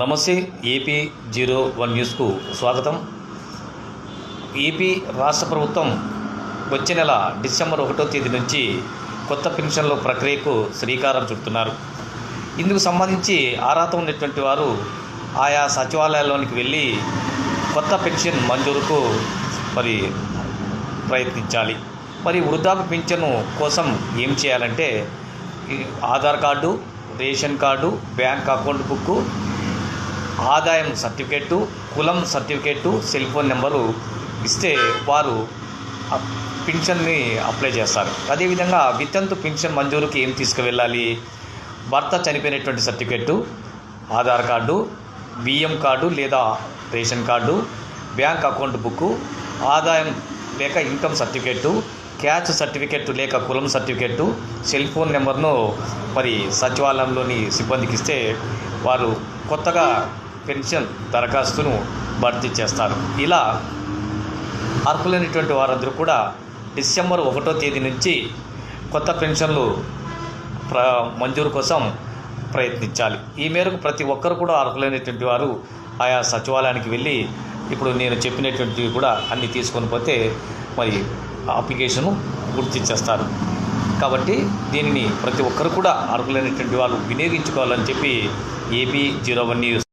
నమస్తే AP zero one న్యూస్కు స్వాగతం. ఏపీ రాష్ట్ర ప్రభుత్వం వచ్చే నెల డిసెంబర్ ఒకటో తేదీ నుంచి కొత్త పెన్షన్ల ప్రక్రియకు శ్రీకారం చుడుతున్నారు. ఇందుకు సంబంధించి ఆరాత ఉన్నటువంటి వారు ఆయా సచివాలయాల్లోనికి వెళ్ళి కొత్త పెన్షన్ మంజూరుకు మరి ప్రయత్నించాలి. మరి వృద్ధాప్య పింఛను కోసం ఏం చేయాలంటే Aadhaar card ration card bank account book ఆదాయం సర్టిఫికెట్టు కులం సర్టిఫికెట్టు సెల్ ఫోన్ నెంబరు ఇస్తే వారు పింఛన్ని అప్లై చేస్తారు. అదేవిధంగా వితంతు పింఛన్ మంజూరుకి ఏం తీసుకువెళ్ళాలి? భర్త చనిపోయినటువంటి సర్టిఫికెట్టు ఆధార్ కార్డు బియ్యం కార్డు లేదా ration card bank account book ఆదాయం లేక ఇన్కమ్ సర్టిఫికెట్టు క్యాచ్ సర్టిఫికెట్ లేక కులం సర్టిఫికెట్టు సెల్ ఫోన్ నెంబర్ను మరి సచివాలయంలోని సిబ్బందికి ఇస్తే వారు కొత్తగా పెన్షన్ దరఖాస్తును భర్తీ చేస్తారు. ఇలా అర్హులైనటువంటి వారందరూ కూడా డిసెంబర్ ఒకటో తేదీ నుంచి కొత్త పెన్షన్లు ప్ర మంజూరు కోసం ప్రయత్నించాలి. ఈ మేరకు ప్రతి ఒక్కరు కూడా అర్హులైనటువంటి వారు ఆయా సచివాలయానికి వెళ్ళి ఇప్పుడు నేను చెప్పినటువంటివి కూడా అన్నీ తీసుకొని పోతే మరి అప్లికేషను గుర్తించేస్తారు కాబట్టి దీనిని ప్రతి ఒక్కరు కూడా అర్హులైనటువంటి వాళ్ళు వినియోగించుకోవాలని చెప్పి ఏపీ జీరో వన్ న్యూస్